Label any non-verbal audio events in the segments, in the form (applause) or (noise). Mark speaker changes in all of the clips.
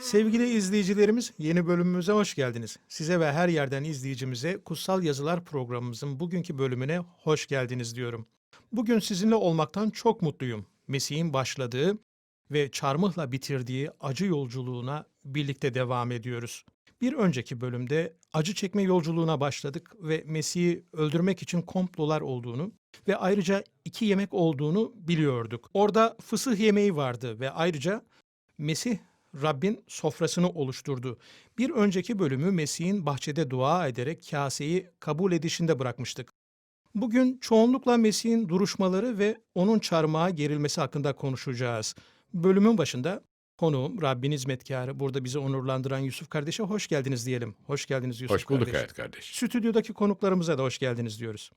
Speaker 1: Sevgili izleyicilerimiz, yeni bölümümüze hoş geldiniz. Size ve her yerden izleyicimize Kutsal Yazılar programımızın bugünkü bölümüne hoş geldiniz diyorum. Bugün sizinle olmaktan çok mutluyum. Mesih'in başladığı ve çarmıhla bitirdiği acı yolculuğuna birlikte devam ediyoruz. Bir önceki bölümde acı çekme yolculuğuna başladık ve Mesih'i öldürmek için komplolar olduğunu ve ayrıca iki yemek olduğunu biliyorduk. Orada fısıh yemeği vardı ve ayrıca Mesih Rabbin sofrasını oluşturdu. Bir önceki bölümü Mesih'in bahçede dua ederek kaseyi kabul edişinde bırakmıştık. Bugün çoğunlukla Mesih'in duruşmaları ve onun çarmıha gerilmesi hakkında konuşacağız. Bölümün başında konuğum, Rabbin hizmetkarı, burada bizi onurlandıran Yusuf kardeşe hoş geldiniz diyelim. Hoş geldiniz Yusuf
Speaker 2: Hoş bulduk
Speaker 1: kardeş.
Speaker 2: hayat kardeş.
Speaker 1: Stüdyodaki konuklarımıza da hoş geldiniz diyoruz.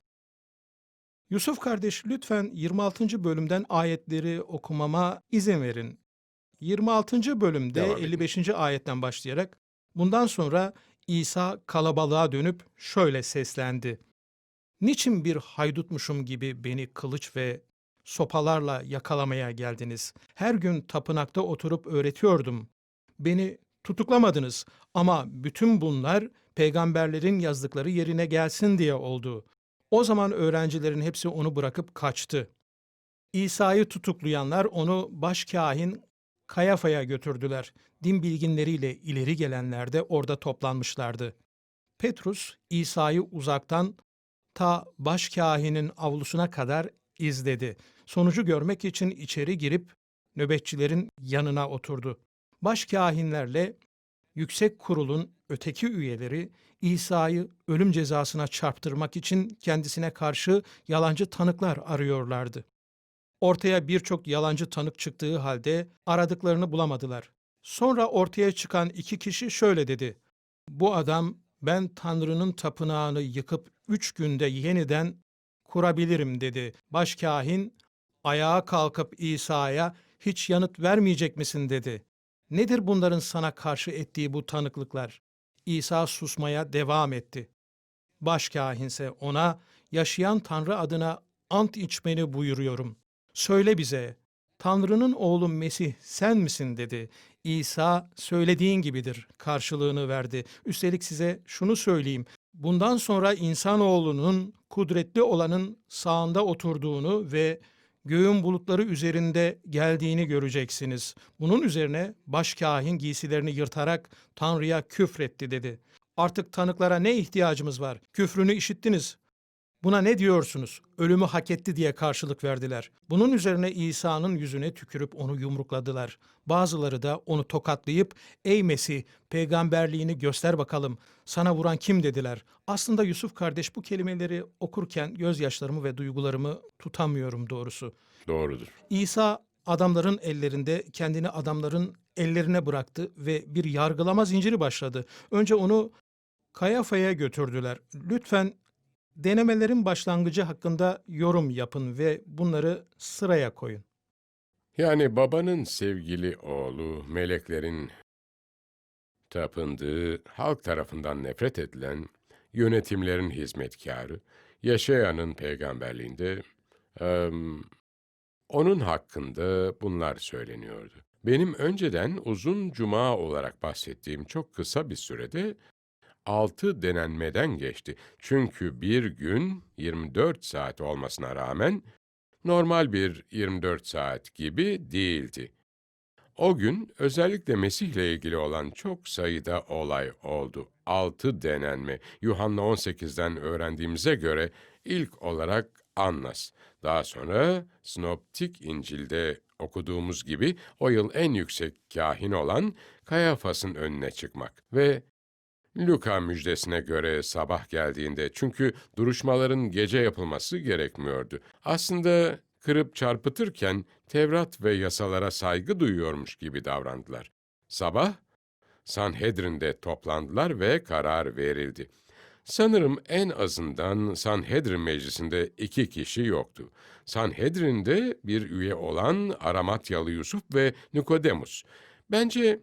Speaker 1: Yusuf kardeş lütfen 26. bölümden ayetleri okumama izin verin. 26. bölümde
Speaker 2: Devam edin.
Speaker 1: 55. ayetten başlayarak bundan sonra İsa kalabalığa dönüp şöyle seslendi. Niçin bir haydutmuşum gibi beni kılıç ve sopalarla yakalamaya geldiniz? Her gün tapınakta oturup öğretiyordum. Beni tutuklamadınız ama bütün bunlar peygamberlerin yazdıkları yerine gelsin diye oldu. O zaman öğrencilerin hepsi onu bırakıp kaçtı. İsa'yı tutuklayanlar onu başkahin Kayafa'ya götürdüler. Din bilginleriyle ileri gelenler de orada toplanmışlardı. Petrus İsa'yı uzaktan ta başkahinin avlusuna kadar izledi. Sonucu görmek için içeri girip nöbetçilerin yanına oturdu. Başkahinlerle yüksek kurulun öteki üyeleri İsa'yı ölüm cezasına çarptırmak için kendisine karşı yalancı tanıklar arıyorlardı. Ortaya birçok yalancı tanık çıktığı halde aradıklarını bulamadılar. Sonra ortaya çıkan iki kişi şöyle dedi. Bu adam ben Tanrı'nın tapınağını yıkıp üç günde yeniden kurabilirim dedi. Başkahin ayağa kalkıp İsa'ya hiç yanıt vermeyecek misin dedi. Nedir bunların sana karşı ettiği bu tanıklıklar? İsa susmaya devam etti. Başkahinse ona yaşayan Tanrı adına ant içmeni buyuruyorum. Söyle bize, Tanrı'nın oğlu Mesih sen misin dedi. İsa söylediğin gibidir karşılığını verdi. Üstelik size şunu söyleyeyim. Bundan sonra insanoğlunun kudretli olanın sağında oturduğunu ve göğün bulutları üzerinde geldiğini göreceksiniz. Bunun üzerine başkahin giysilerini yırtarak Tanrı'ya küfretti dedi. Artık tanıklara ne ihtiyacımız var? Küfrünü işittiniz. Buna ne diyorsunuz? Ölümü hak etti diye karşılık verdiler. Bunun üzerine İsa'nın yüzüne tükürüp onu yumrukladılar. Bazıları da onu tokatlayıp ey Mesih peygamberliğini göster bakalım sana vuran kim dediler. Aslında Yusuf kardeş bu kelimeleri okurken gözyaşlarımı ve duygularımı tutamıyorum doğrusu.
Speaker 2: Doğrudur.
Speaker 1: İsa adamların ellerinde kendini adamların ellerine bıraktı ve bir yargılama zinciri başladı. Önce onu Kayafa'ya götürdüler. Lütfen denemelerin başlangıcı hakkında yorum yapın ve bunları sıraya koyun.
Speaker 2: Yani babanın sevgili oğlu, meleklerin tapındığı, halk tarafından nefret edilen, yönetimlerin hizmetkarı, yaşayanın peygamberliğinde, em, onun hakkında bunlar söyleniyordu. Benim önceden uzun cuma olarak bahsettiğim çok kısa bir sürede altı denenmeden geçti. Çünkü bir gün 24 saat olmasına rağmen normal bir 24 saat gibi değildi. O gün özellikle Mesih'le ilgili olan çok sayıda olay oldu. Altı denenme. Yuhanna 18'den öğrendiğimize göre ilk olarak Annas. Daha sonra Sinoptik İncil'de okuduğumuz gibi o yıl en yüksek kahin olan Kayafas'ın önüne çıkmak ve Luka müjdesine göre sabah geldiğinde çünkü duruşmaların gece yapılması gerekmiyordu. Aslında kırıp çarpıtırken Tevrat ve yasalara saygı duyuyormuş gibi davrandılar. Sabah Sanhedrin'de toplandılar ve karar verildi. Sanırım en azından Sanhedrin meclisinde iki kişi yoktu. Sanhedrin'de bir üye olan Aramatyalı Yusuf ve Nikodemus. Bence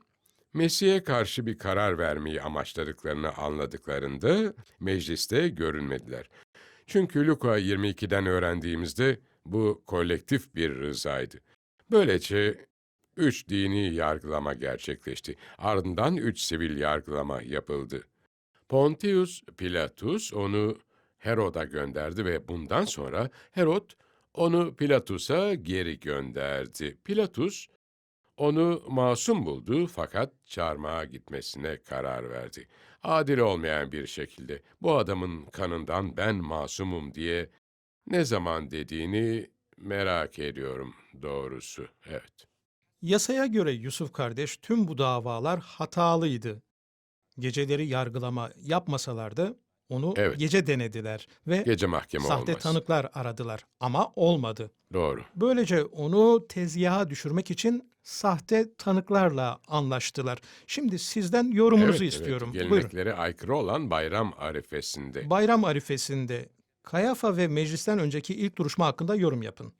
Speaker 2: Mesih'e karşı bir karar vermeyi amaçladıklarını anladıklarında mecliste görünmediler. Çünkü Luka 22'den öğrendiğimizde bu kolektif bir rızaydı. Böylece üç dini yargılama gerçekleşti. Ardından üç sivil yargılama yapıldı. Pontius Pilatus onu Herod'a gönderdi ve bundan sonra Herod onu Pilatus'a geri gönderdi. Pilatus onu masum buldu fakat çarmıha gitmesine karar verdi. Adil olmayan bir şekilde bu adamın kanından ben masumum diye ne zaman dediğini merak ediyorum doğrusu. Evet.
Speaker 1: Yasaya göre Yusuf kardeş tüm bu davalar hatalıydı. Geceleri yargılama yapmasalardı onu
Speaker 2: Evet.
Speaker 1: gece denediler ve
Speaker 2: Gece mahkeme
Speaker 1: sahte
Speaker 2: olmaz.
Speaker 1: tanıklar aradılar ama olmadı.
Speaker 2: Doğru.
Speaker 1: Böylece onu tezgaha düşürmek için sahte tanıklarla anlaştılar. Şimdi sizden yorumunuzu
Speaker 2: Evet,
Speaker 1: istiyorum.
Speaker 2: Evet,
Speaker 1: Buyurun.
Speaker 2: geleneklere aykırı olan bayram arifesinde.
Speaker 1: Bayram arifesinde Kayafa ve meclisten önceki ilk duruşma hakkında yorum yapın.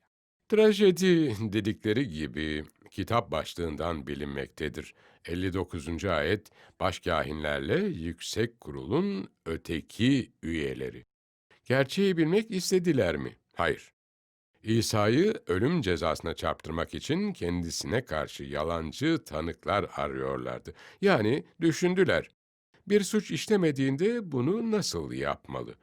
Speaker 2: Trajedi dedikleri gibi kitap başlığından bilinmektedir. 59. ayet başkahinlerle yüksek kurulun öteki üyeleri. Gerçeği bilmek istediler mi? Hayır. İsa'yı ölüm cezasına çarptırmak için kendisine karşı yalancı tanıklar arıyorlardı. Yani düşündüler. Bir suç işlemediğinde bunu nasıl yapmalı?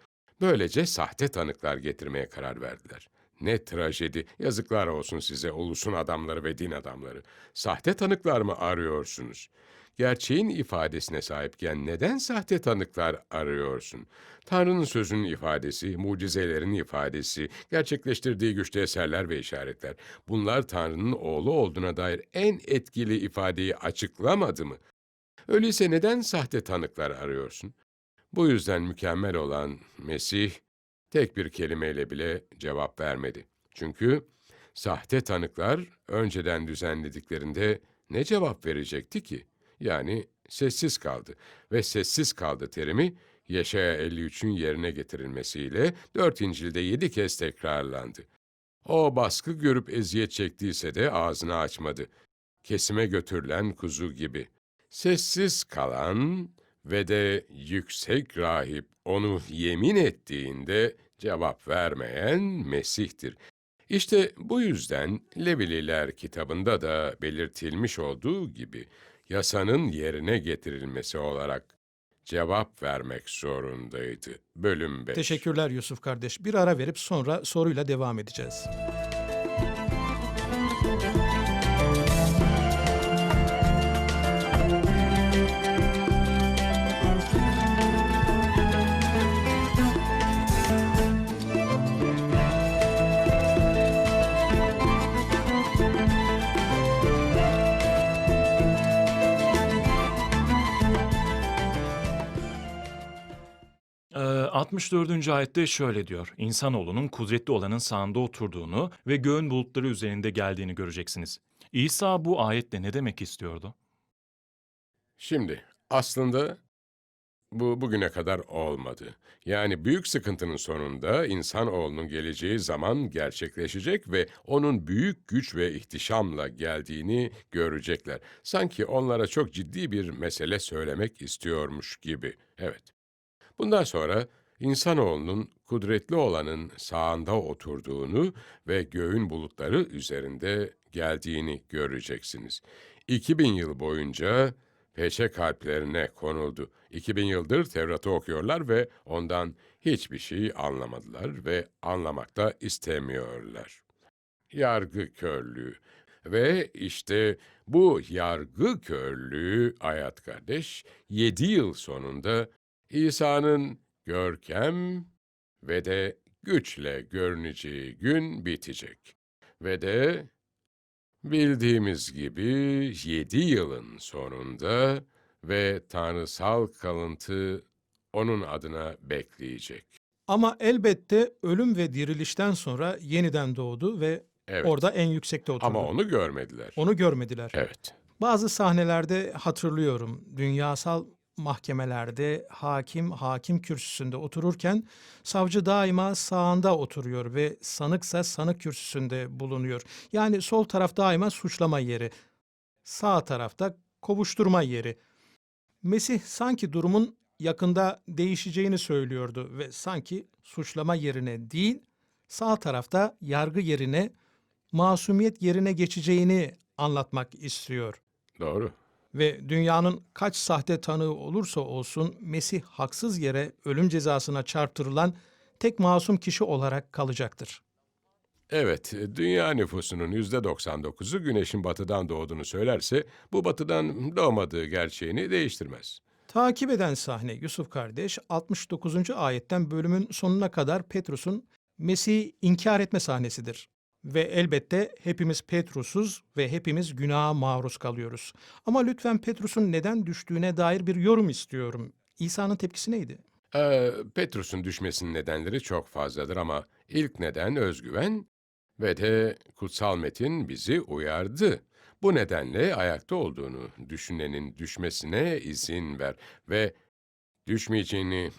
Speaker 2: Böylece sahte tanıklar getirmeye karar verdiler. Ne trajedi, yazıklar olsun size ulusun adamları ve din adamları. Sahte tanıklar mı arıyorsunuz? Gerçeğin ifadesine sahipken neden sahte tanıklar arıyorsun? Tanrı'nın sözünün ifadesi, mucizelerin ifadesi, gerçekleştirdiği güçlü eserler ve işaretler. Bunlar Tanrı'nın oğlu olduğuna dair en etkili ifadeyi açıklamadı mı? Öyleyse neden sahte tanıklar arıyorsun? Bu yüzden mükemmel olan Mesih tek bir kelimeyle bile cevap vermedi. Çünkü sahte tanıklar önceden düzenlediklerinde ne cevap verecekti ki? Yani sessiz kaldı ve sessiz kaldı terimi Yeşaya 53'ün yerine getirilmesiyle 4 İncil'de 7 kez tekrarlandı. O baskı görüp eziyet çektiyse de ağzını açmadı. Kesime götürülen kuzu gibi. Sessiz kalan ve de yüksek rahip onu yemin ettiğinde cevap vermeyen Mesih'tir. İşte bu yüzden Levililer kitabında da belirtilmiş olduğu gibi yasanın yerine getirilmesi olarak cevap vermek zorundaydı. Bölüm 5.
Speaker 1: Teşekkürler Yusuf kardeş. Bir ara verip sonra soruyla devam edeceğiz.
Speaker 3: 64. ayette şöyle diyor. İnsanoğlunun kudretli olanın sağında oturduğunu ve göğün bulutları üzerinde geldiğini göreceksiniz. İsa bu ayetle ne demek istiyordu?
Speaker 2: Şimdi aslında bu bugüne kadar olmadı. Yani büyük sıkıntının sonunda insanoğlunun geleceği zaman gerçekleşecek ve onun büyük güç ve ihtişamla geldiğini görecekler. Sanki onlara çok ciddi bir mesele söylemek istiyormuş gibi. Evet. Bundan sonra insanoğlunun kudretli olanın sağında oturduğunu ve göğün bulutları üzerinde geldiğini göreceksiniz. 2000 yıl boyunca peçe kalplerine konuldu. 2000 yıldır Tevrat'ı okuyorlar ve ondan hiçbir şey anlamadılar ve anlamak da istemiyorlar. Yargı körlüğü. Ve işte bu yargı körlüğü Ayat kardeş, yedi yıl sonunda İsa'nın görkem ve de güçle görüneceği gün bitecek. Ve de bildiğimiz gibi yedi yılın sonunda ve tanrısal kalıntı onun adına bekleyecek.
Speaker 1: Ama elbette ölüm ve dirilişten sonra yeniden doğdu ve
Speaker 2: Evet.
Speaker 1: orada en yüksekte oturdu.
Speaker 2: Ama onu görmediler.
Speaker 1: Onu görmediler.
Speaker 2: Evet.
Speaker 1: Bazı sahnelerde hatırlıyorum. Dünyasal mahkemelerde hakim hakim kürsüsünde otururken savcı daima sağında oturuyor ve sanıksa sanık kürsüsünde bulunuyor. Yani sol taraf daima suçlama yeri. Sağ tarafta kovuşturma yeri. Mesih sanki durumun yakında değişeceğini söylüyordu ve sanki suçlama yerine değil sağ tarafta yargı yerine masumiyet yerine geçeceğini anlatmak istiyor.
Speaker 2: Doğru.
Speaker 1: Ve dünyanın kaç sahte tanığı olursa olsun Mesih haksız yere ölüm cezasına çarptırılan tek masum kişi olarak kalacaktır.
Speaker 2: Evet, dünya nüfusunun yüzde 99'u güneşin batıdan doğduğunu söylerse, bu batıdan doğmadığı gerçeğini değiştirmez.
Speaker 1: Takip eden sahne Yusuf kardeş 69. ayetten bölümün sonuna kadar Petrus'un Mesih'i inkar etme sahnesidir. Ve elbette hepimiz Petrus'uz ve hepimiz günaha maruz kalıyoruz. Ama lütfen Petrus'un neden düştüğüne dair bir yorum istiyorum. İsa'nın tepkisi neydi?
Speaker 2: Ee, Petrus'un düşmesinin nedenleri çok fazladır ama ilk neden özgüven ve de kutsal metin bizi uyardı. Bu nedenle ayakta olduğunu düşünenin düşmesine izin ver ve düşmeyeceğini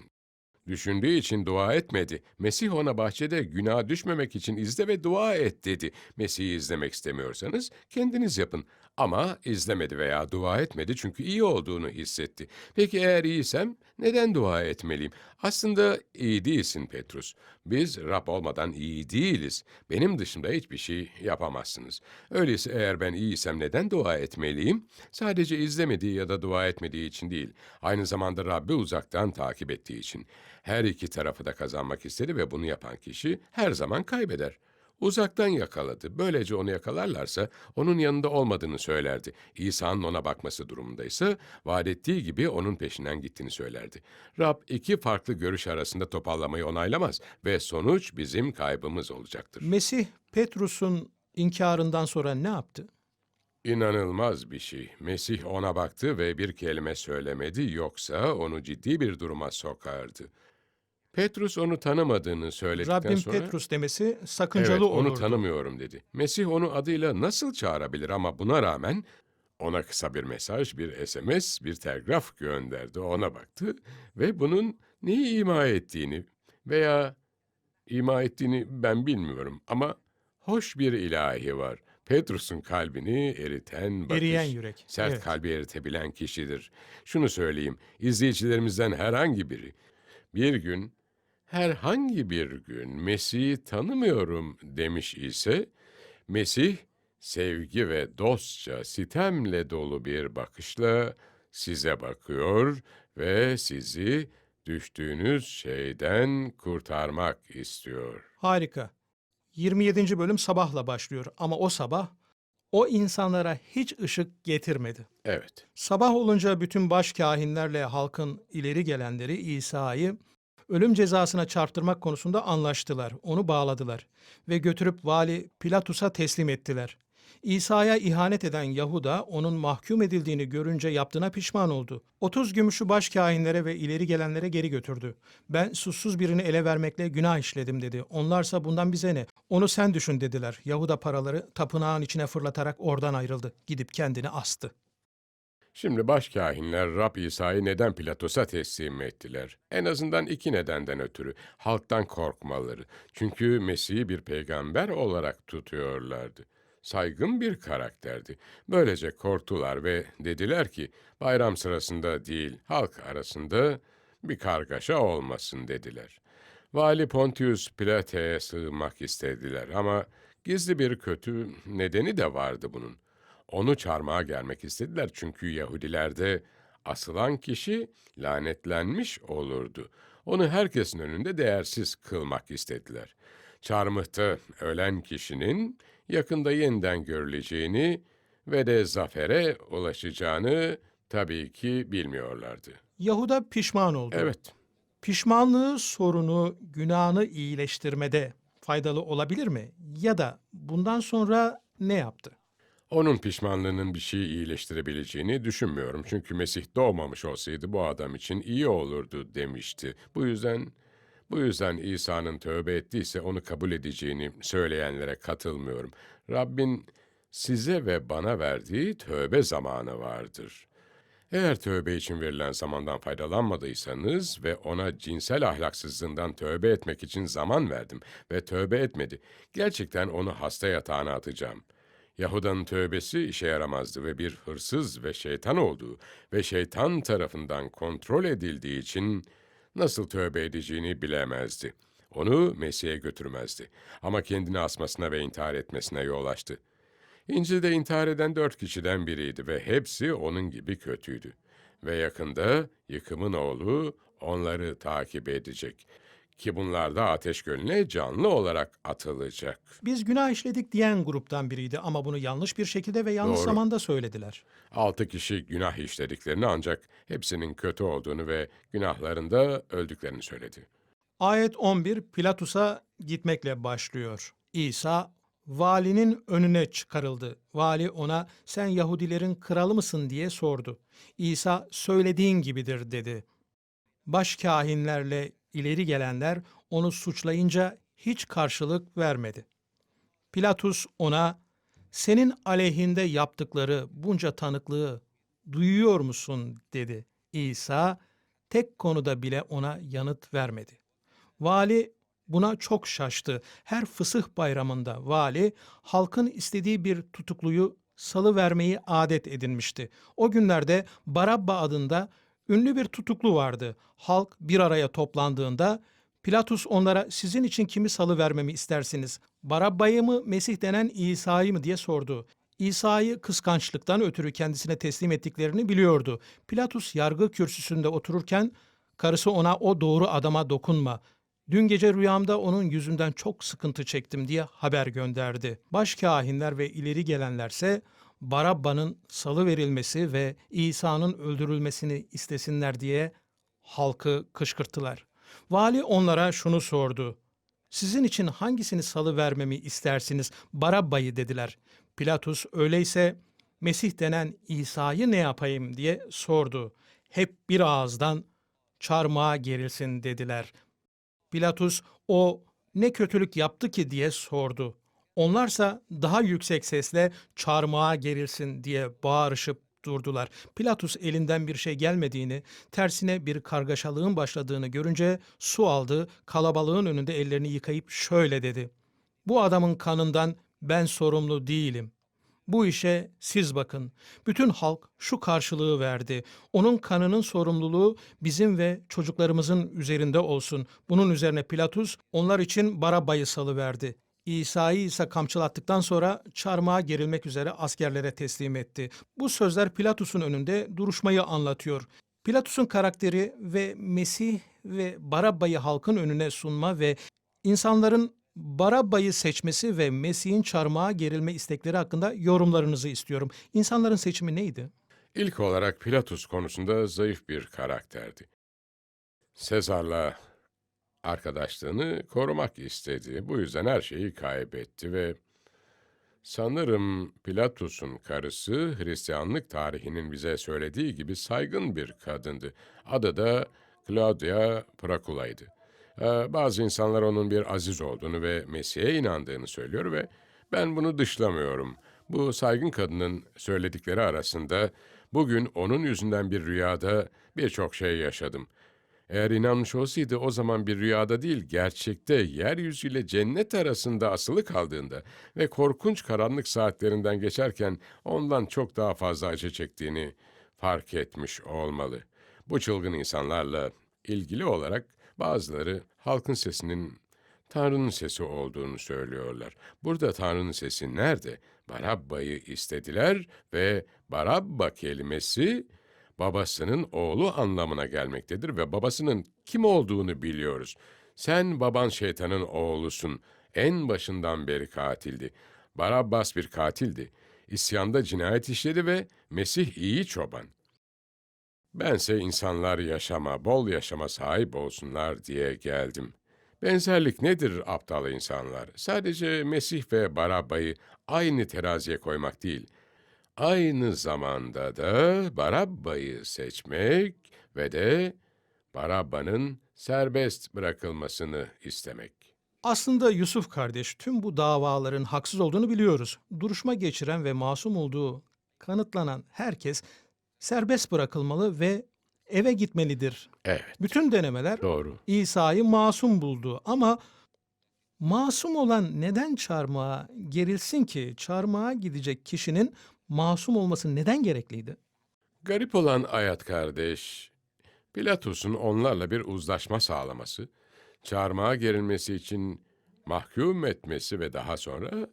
Speaker 2: düşündüğü için dua etmedi. Mesih ona bahçede günah düşmemek için izle ve dua et dedi. Mesih'i izlemek istemiyorsanız kendiniz yapın. Ama izlemedi veya dua etmedi çünkü iyi olduğunu hissetti. Peki eğer iyiysem neden dua etmeliyim? Aslında iyi değilsin Petrus. Biz Rab olmadan iyi değiliz. Benim dışımda hiçbir şey yapamazsınız. Öyleyse eğer ben iyiysem neden dua etmeliyim? Sadece izlemediği ya da dua etmediği için değil. Aynı zamanda Rabbi uzaktan takip ettiği için. Her iki tarafı da kazanmak istedi ve bunu yapan kişi her zaman kaybeder. Uzaktan yakaladı. Böylece onu yakalarlarsa onun yanında olmadığını söylerdi. İsa'nın ona bakması durumundaysa vaat ettiği gibi onun peşinden gittiğini söylerdi. Rab iki farklı görüş arasında toparlamayı onaylamaz ve sonuç bizim kaybımız olacaktır.
Speaker 1: Mesih Petrus'un inkarından sonra ne yaptı?
Speaker 2: İnanılmaz bir şey. Mesih ona baktı ve bir kelime söylemedi yoksa onu ciddi bir duruma sokardı. Petrus onu tanımadığını söyledikten
Speaker 1: Rabbim
Speaker 2: sonra...
Speaker 1: Petrus demesi sakıncalı
Speaker 2: Evet, onu
Speaker 1: olurdu.
Speaker 2: tanımıyorum dedi. Mesih onu adıyla nasıl çağırabilir ama buna rağmen ona kısa bir mesaj, bir SMS, bir telgraf gönderdi. Ona baktı ve bunun neyi ima ettiğini veya ima ettiğini ben bilmiyorum ama hoş bir ilahi var. Petrus'un kalbini eriten bakış.
Speaker 1: Eriyen yürek.
Speaker 2: Sert
Speaker 1: Evet.
Speaker 2: kalbi eritebilen kişidir. Şunu söyleyeyim, izleyicilerimizden herhangi biri bir gün, herhangi bir gün Mesih'i tanımıyorum demiş ise, Mesih sevgi ve dostça, sitemle dolu bir bakışla size bakıyor ve sizi düştüğünüz şeyden kurtarmak istiyor.
Speaker 1: Harika. 27. bölüm sabahla başlıyor ama o sabah o insanlara hiç ışık getirmedi.
Speaker 2: Evet,
Speaker 1: Sabah olunca bütün baş kahinlerle halkın ileri gelenleri İsa'yı ölüm cezasına çarptırmak konusunda anlaştılar. Onu bağladılar ve götürüp vali Pilatus'a teslim ettiler. İsa'ya ihanet eden Yahuda onun mahkum edildiğini görünce yaptığına pişman oldu. 30 gümüşü baş kahinlere ve ileri gelenlere geri götürdü. Ben suçsuz birini ele vermekle günah işledim dedi. Onlarsa bundan bize ne? Onu sen düşün dediler. Yahuda paraları tapınağın içine fırlatarak oradan ayrıldı. Gidip kendini astı.
Speaker 2: Şimdi başkahinler Rab İsa'yı neden Pilatos'a teslim ettiler? En azından iki nedenden ötürü. Halktan korkmaları. Çünkü Mesih'i bir peygamber olarak tutuyorlardı. Saygın bir karakterdi. Böylece korktular ve dediler ki bayram sırasında değil halk arasında bir kargaşa olmasın dediler. Vali Pontius Pilate'ye sığınmak istediler ama gizli bir kötü nedeni de vardı bunun. Onu çarmıha germek istediler çünkü Yahudilerde asılan kişi lanetlenmiş olurdu. Onu herkesin önünde değersiz kılmak istediler. Çarmıhta ölen kişinin yakında yeniden görüleceğini ve de zafere ulaşacağını tabii ki bilmiyorlardı.
Speaker 1: Yahuda pişman oldu.
Speaker 2: Evet,
Speaker 1: Pişmanlığı sorunu, günahını iyileştirmede faydalı olabilir mi? Ya da bundan sonra ne yaptı?
Speaker 2: Onun pişmanlığının bir şeyi iyileştirebileceğini düşünmüyorum. Çünkü Mesih doğmamış olsaydı bu adam için iyi olurdu demişti. Bu yüzden bu yüzden İsa'nın tövbe ettiyse onu kabul edeceğini söyleyenlere katılmıyorum. Rabbin size ve bana verdiği tövbe zamanı vardır. Eğer tövbe için verilen zamandan faydalanmadıysanız ve ona cinsel ahlaksızlığından tövbe etmek için zaman verdim ve tövbe etmedi, gerçekten onu hasta yatağına atacağım. Yahuda'nın tövbesi işe yaramazdı ve bir hırsız ve şeytan olduğu ve şeytan tarafından kontrol edildiği için nasıl tövbe edeceğini bilemezdi. Onu Mesih'e götürmezdi. Ama kendini asmasına ve intihar etmesine yol açtı. İncil'de intihar eden dört kişiden biriydi ve hepsi onun gibi kötüydü. Ve yakında yıkımın oğlu onları takip edecek. Ki bunlar da ateş gölüne canlı olarak atılacak.
Speaker 1: Biz günah işledik diyen gruptan biriydi ama bunu yanlış bir şekilde ve yanlış
Speaker 2: Doğru.
Speaker 1: zamanda söylediler.
Speaker 2: Altı kişi günah işlediklerini ancak hepsinin kötü olduğunu ve günahlarında öldüklerini söyledi.
Speaker 1: Ayet 11 Pilatus'a gitmekle başlıyor. İsa valinin önüne çıkarıldı. Vali ona sen Yahudilerin kralı mısın diye sordu. İsa söylediğin gibidir dedi. Başkahinlerle ileri gelenler onu suçlayınca hiç karşılık vermedi. Pilatus ona senin aleyhinde yaptıkları bunca tanıklığı duyuyor musun dedi. İsa tek konuda bile ona yanıt vermedi. Vali buna çok şaştı. Her fısıh bayramında vali halkın istediği bir tutukluyu salı vermeyi adet edinmişti. O günlerde Barabba adında ünlü bir tutuklu vardı. Halk bir araya toplandığında Pilatus onlara sizin için kimi salı vermemi istersiniz? Barabba'yı mı Mesih denen İsa'yı mı diye sordu. İsa'yı kıskançlıktan ötürü kendisine teslim ettiklerini biliyordu. Pilatus yargı kürsüsünde otururken karısı ona o doğru adama dokunma. Dün gece rüyamda onun yüzünden çok sıkıntı çektim diye haber gönderdi. Başkahinler ve ileri gelenlerse Barabba'nın salı verilmesi ve İsa'nın öldürülmesini istesinler diye halkı kışkırttılar. Vali onlara şunu sordu. Sizin için hangisini salı vermemi istersiniz? Barabba'yı dediler. Pilatus öyleyse Mesih denen İsa'yı ne yapayım diye sordu. Hep bir ağızdan çarmıha gerilsin dediler. Pilatus o ne kötülük yaptı ki diye sordu. Onlarsa daha yüksek sesle çarmıha gerilsin diye bağırışıp durdular. Pilatus elinden bir şey gelmediğini, tersine bir kargaşalığın başladığını görünce su aldı, kalabalığın önünde ellerini yıkayıp şöyle dedi. Bu adamın kanından ben sorumlu değilim. Bu işe siz bakın. Bütün halk şu karşılığı verdi. Onun kanının sorumluluğu bizim ve çocuklarımızın üzerinde olsun. Bunun üzerine Pilatus onlar için Barabba'yı salıverdi. İsa'yı ise kamçılattıktan sonra çarmıha gerilmek üzere askerlere teslim etti. Bu sözler Pilatus'un önünde duruşmayı anlatıyor. Pilatus'un karakteri ve Mesih ve Barabba'yı halkın önüne sunma ve insanların Barabba'yı seçmesi ve Mesih'in çarmıha gerilme istekleri hakkında yorumlarınızı istiyorum. İnsanların seçimi neydi?
Speaker 2: İlk olarak Pilatus konusunda zayıf bir karakterdi. Sezar'la arkadaşlığını korumak istedi. Bu yüzden her şeyi kaybetti ve sanırım Pilatus'un karısı Hristiyanlık tarihinin bize söylediği gibi saygın bir kadındı. Adı da Claudia Pracula'ydı. Ee, bazı insanlar onun bir aziz olduğunu ve Mesih'e inandığını söylüyor ve ben bunu dışlamıyorum. Bu saygın kadının söyledikleri arasında bugün onun yüzünden bir rüyada birçok şey yaşadım. Eğer inanmış olsaydı o zaman bir rüyada değil, gerçekte yeryüzüyle cennet arasında asılı kaldığında ve korkunç karanlık saatlerinden geçerken ondan çok daha fazla acı çektiğini fark etmiş olmalı. Bu çılgın insanlarla ilgili olarak bazıları halkın sesinin Tanrı'nın sesi olduğunu söylüyorlar. Burada Tanrı'nın sesi nerede? Barabba'yı istediler ve Barabba kelimesi babasının oğlu anlamına gelmektedir ve babasının kim olduğunu biliyoruz. Sen baban şeytanın oğlusun. En başından beri katildi. Barabbas bir katildi. İsyanda cinayet işledi ve Mesih iyi çoban. Bense insanlar yaşama, bol yaşama sahip olsunlar diye geldim. Benzerlik nedir aptal insanlar? Sadece Mesih ve Barabba'yı aynı teraziye koymak değil. Aynı zamanda da Barabba'yı seçmek ve de Barabba'nın serbest bırakılmasını istemek.
Speaker 1: Aslında Yusuf kardeş tüm bu davaların haksız olduğunu biliyoruz. Duruşma geçiren ve masum olduğu kanıtlanan herkes serbest bırakılmalı ve eve gitmelidir.
Speaker 2: Evet,
Speaker 1: Bütün denemeler
Speaker 2: doğru.
Speaker 1: İsa'yı masum buldu ama masum olan neden çarmıha gerilsin ki? Çarmıha gidecek kişinin masum olması neden gerekliydi?
Speaker 2: Garip olan Ayat kardeş, Pilatus'un onlarla bir uzlaşma sağlaması, çarmıha gerilmesi için mahkum etmesi ve daha sonra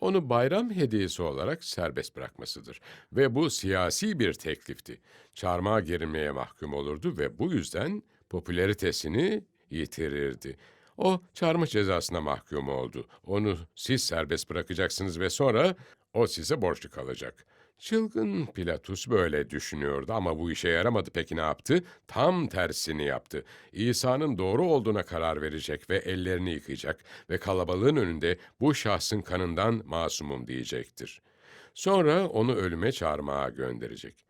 Speaker 2: onu bayram hediyesi olarak serbest bırakmasıdır. Ve bu siyasi bir teklifti. Çarmıha gerilmeye mahkum olurdu ve bu yüzden popülaritesini yitirirdi. O çarmıh cezasına mahkum oldu. Onu siz serbest bırakacaksınız ve sonra o size borçlu kalacak. Çılgın Pilatus böyle düşünüyordu ama bu işe yaramadı. Peki ne yaptı? Tam tersini yaptı. İsa'nın doğru olduğuna karar verecek ve ellerini yıkayacak ve kalabalığın önünde bu şahsın kanından masumum diyecektir. Sonra onu ölüme çağırmaya gönderecek.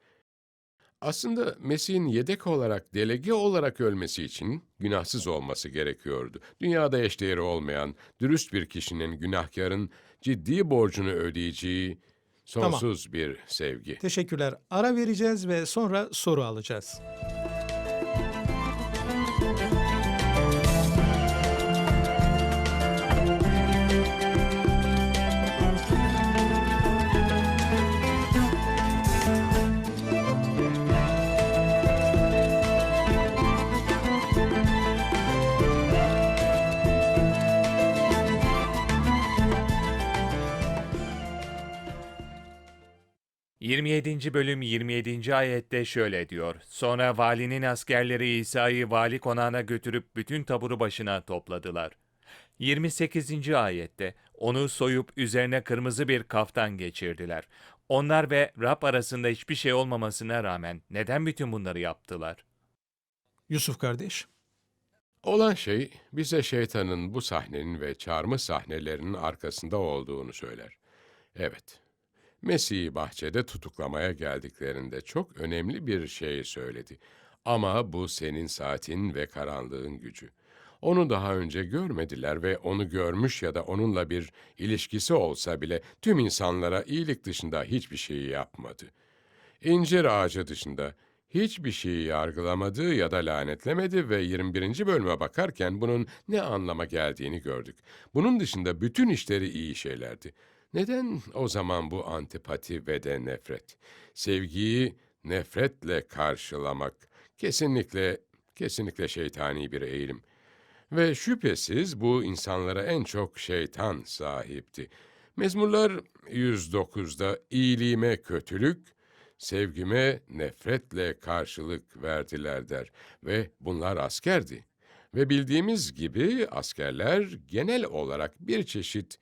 Speaker 2: Aslında Mesih'in yedek olarak, delege olarak ölmesi için günahsız olması gerekiyordu. Dünyada eşdeğeri olmayan, dürüst bir kişinin günahkarın ciddi borcunu ödeyeceği sonsuz bir sevgi.
Speaker 1: Teşekkürler. Ara vereceğiz ve sonra soru alacağız.
Speaker 4: — 27. bölüm 27. ayette şöyle diyor. Sonra valinin askerleri İsa'yı vali konağına götürüp bütün taburu başına topladılar. 28. ayette onu soyup üzerine kırmızı bir kaftan geçirdiler. Onlar ve Rab arasında hiçbir şey olmamasına rağmen neden bütün bunları yaptılar?
Speaker 1: Yusuf kardeş.
Speaker 2: Olan şey bize şeytanın bu sahnenin ve çarmıh sahnelerinin arkasında olduğunu söyler. Evet, Mesih'i bahçede tutuklamaya geldiklerinde çok önemli bir şey söyledi. Ama bu senin saatin ve karanlığın gücü. Onu daha önce görmediler ve onu görmüş ya da onunla bir ilişkisi olsa bile tüm insanlara iyilik dışında hiçbir şeyi yapmadı. İncir ağacı dışında hiçbir şeyi yargılamadı ya da lanetlemedi ve 21. bölüme bakarken bunun ne anlama geldiğini gördük. Bunun dışında bütün işleri iyi şeylerdi. Neden o zaman bu antipati ve de nefret? Sevgiyi nefretle karşılamak kesinlikle kesinlikle şeytani bir eğilim. Ve şüphesiz bu insanlara en çok şeytan sahipti. Mezmurlar 109'da iyiliğime kötülük, sevgime nefretle karşılık verdiler der ve bunlar askerdi. Ve bildiğimiz gibi askerler genel olarak bir çeşit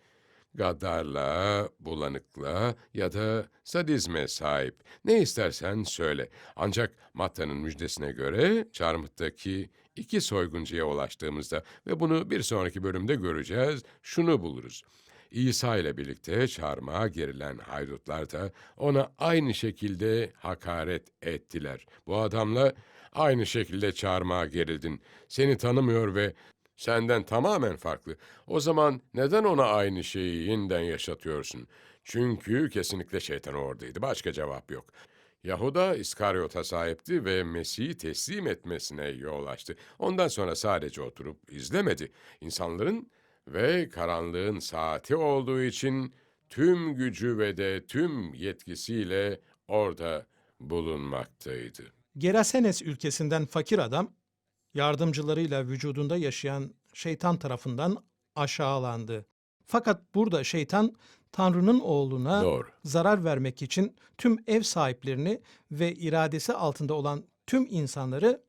Speaker 2: gadarlığa, bulanıklığa ya da sadizme sahip. Ne istersen söyle. Ancak Matta'nın müjdesine göre çarmıhtaki iki soyguncuya ulaştığımızda ve bunu bir sonraki bölümde göreceğiz, şunu buluruz. İsa ile birlikte çarmıha gerilen haydutlar da ona aynı şekilde hakaret ettiler. Bu adamla aynı şekilde çarmıha gerildin. Seni tanımıyor ve senden tamamen farklı. O zaman neden ona aynı şeyi yeniden yaşatıyorsun? Çünkü kesinlikle şeytan oradaydı. Başka cevap yok. Yahuda İskaryot'a sahipti ve Mesih'i teslim etmesine yol açtı. Ondan sonra sadece oturup izlemedi. İnsanların ve karanlığın saati olduğu için tüm gücü ve de tüm yetkisiyle orada bulunmaktaydı.
Speaker 1: Gerasenes ülkesinden fakir adam yardımcılarıyla vücudunda yaşayan şeytan tarafından aşağılandı. Fakat burada şeytan Tanrı'nın oğluna
Speaker 2: Doğru.
Speaker 1: zarar vermek için tüm ev sahiplerini ve iradesi altında olan tüm insanları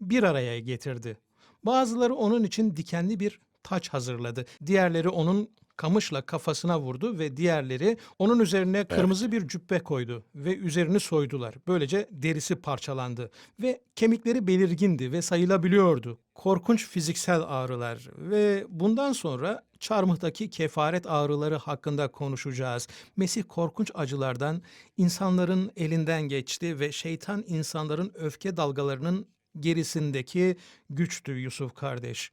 Speaker 1: bir araya getirdi. Bazıları onun için dikenli bir taç hazırladı. Diğerleri onun kamışla kafasına vurdu ve diğerleri onun üzerine kırmızı bir cübbe koydu ve üzerini soydular. Böylece derisi parçalandı ve kemikleri belirgindi ve sayılabiliyordu. Korkunç fiziksel ağrılar ve bundan sonra çarmıhtaki kefaret ağrıları hakkında konuşacağız. Mesih korkunç acılardan insanların elinden geçti ve şeytan insanların öfke dalgalarının gerisindeki güçtü Yusuf kardeş.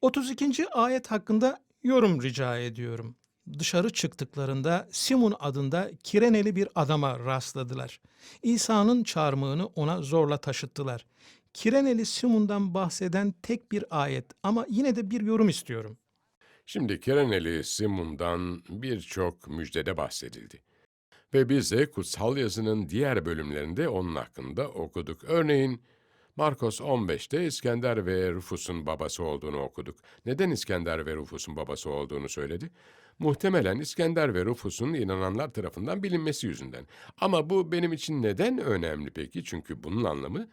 Speaker 1: 32. ayet hakkında yorum rica ediyorum. Dışarı çıktıklarında Simon adında Kireneli bir adama rastladılar. İsa'nın çarmıhını ona zorla taşıttılar. Kireneli Simon'dan bahseden tek bir ayet ama yine de bir yorum istiyorum.
Speaker 2: Şimdi Kereneli Simon'dan birçok müjdede bahsedildi. Ve biz de kutsal yazının diğer bölümlerinde onun hakkında okuduk. Örneğin Markos 15'te İskender ve Rufus'un babası olduğunu okuduk. Neden İskender ve Rufus'un babası olduğunu söyledi? Muhtemelen İskender ve Rufus'un inananlar tarafından bilinmesi yüzünden. Ama bu benim için neden önemli peki? Çünkü bunun anlamı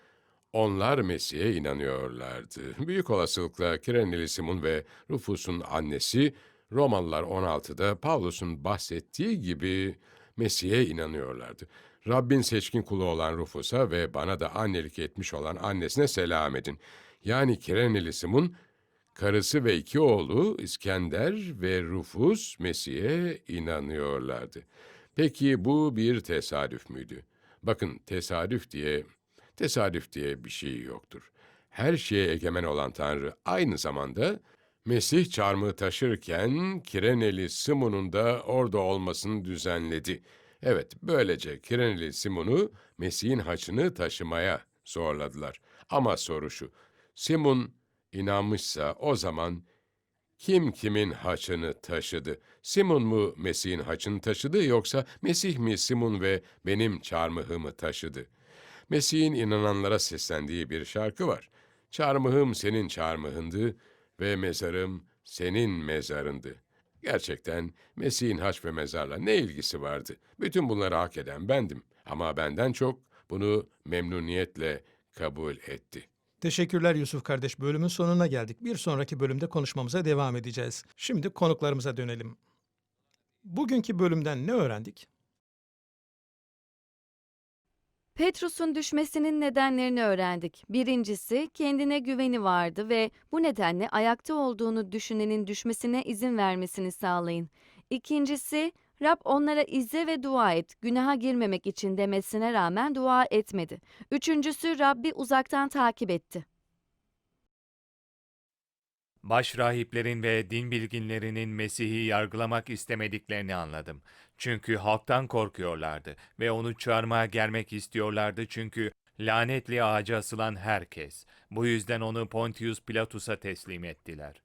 Speaker 2: onlar Mesih'e inanıyorlardı. (laughs) Büyük olasılıkla Kireneli Simon ve Rufus'un annesi Romalılar 16'da Pavlus'un bahsettiği gibi Mesih'e inanıyorlardı. Rabbin seçkin kulu olan Rufus'a ve bana da annelik etmiş olan annesine selam edin. Yani Kireneli Simon, karısı ve iki oğlu İskender ve Rufus Mesih'e inanıyorlardı. Peki bu bir tesadüf müydü? Bakın tesadüf diye Tesadüf diye bir şey yoktur. Her şeye egemen olan Tanrı aynı zamanda Mesih çarmıhı taşırken Kireneli Simon'un da orada olmasını düzenledi. Evet, böylece Kireneli Simon'u Mesih'in haçını taşımaya zorladılar. Ama soru şu, Simon inanmışsa o zaman kim kimin haçını taşıdı? Simon mu Mesih'in haçını taşıdı yoksa Mesih mi Simon ve benim çarmıhımı taşıdı? Mesih'in inananlara seslendiği bir şarkı var. Çarmıhım senin çarmıhındı ve mezarım senin mezarındı. Gerçekten Mesih'in haç ve mezarla ne ilgisi vardı? Bütün bunları hak eden bendim. Ama benden çok bunu memnuniyetle kabul etti.
Speaker 1: Teşekkürler Yusuf kardeş. Bölümün sonuna geldik. Bir sonraki bölümde konuşmamıza devam edeceğiz. Şimdi konuklarımıza dönelim. Bugünkü bölümden ne öğrendik?
Speaker 5: Petrus'un düşmesinin nedenlerini öğrendik. Birincisi, kendine güveni vardı ve bu nedenle ayakta olduğunu düşünenin düşmesine izin vermesini sağlayın. İkincisi, Rab onlara izle ve dua et, günaha girmemek için demesine rağmen dua etmedi. Üçüncüsü, Rabbi uzaktan takip etti.
Speaker 4: Başrahiplerin ve din bilginlerinin Mesih'i yargılamak istemediklerini anladım. Çünkü halktan korkuyorlardı ve onu çarmıha germek istiyorlardı çünkü lanetli ağaca asılan herkes. Bu yüzden onu Pontius Pilatus'a teslim ettiler.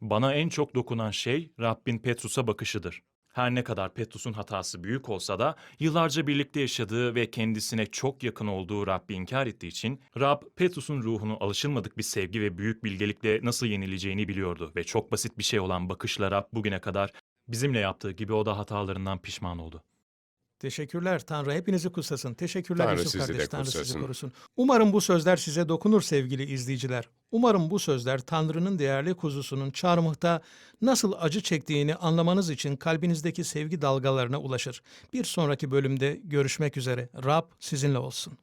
Speaker 3: Bana en çok dokunan şey Rabbin Petrus'a bakışıdır. Her ne kadar Petrus'un hatası büyük olsa da yıllarca birlikte yaşadığı ve kendisine çok yakın olduğu Rabbi inkar ettiği için Rab Petrus'un ruhunu alışılmadık bir sevgi ve büyük bilgelikle nasıl yenileceğini biliyordu ve çok basit bir şey olan bakışla Rab bugüne kadar bizimle yaptığı gibi o da hatalarından pişman oldu.
Speaker 1: Teşekkürler Tanrı. Hepinizi kutsasın. Teşekkürler
Speaker 2: Tanrı
Speaker 1: Yusuf
Speaker 2: sizi de
Speaker 1: kardeş. Tanrı sizi
Speaker 2: kutsasın.
Speaker 1: korusun. Umarım bu sözler size dokunur sevgili izleyiciler. Umarım bu sözler Tanrı'nın değerli kuzusunun çarmıhta nasıl acı çektiğini anlamanız için kalbinizdeki sevgi dalgalarına ulaşır. Bir sonraki bölümde görüşmek üzere. Rab sizinle olsun.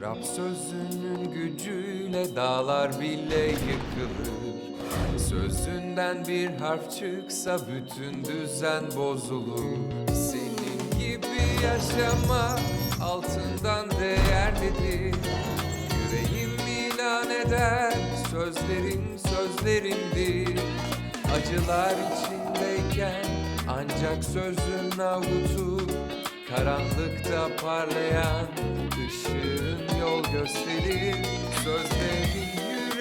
Speaker 6: Rab sözünün gücüyle dağlar bile yıkılır Sözünden bir harf çıksa bütün düzen bozulur. Senin gibi yaşama altından değerlidir. Yüreğim ilan eder sözlerin sözlerimdir Acılar içindeyken ancak sözün avutur Karanlıkta parlayan ışığın yol gösterir. Sözlerin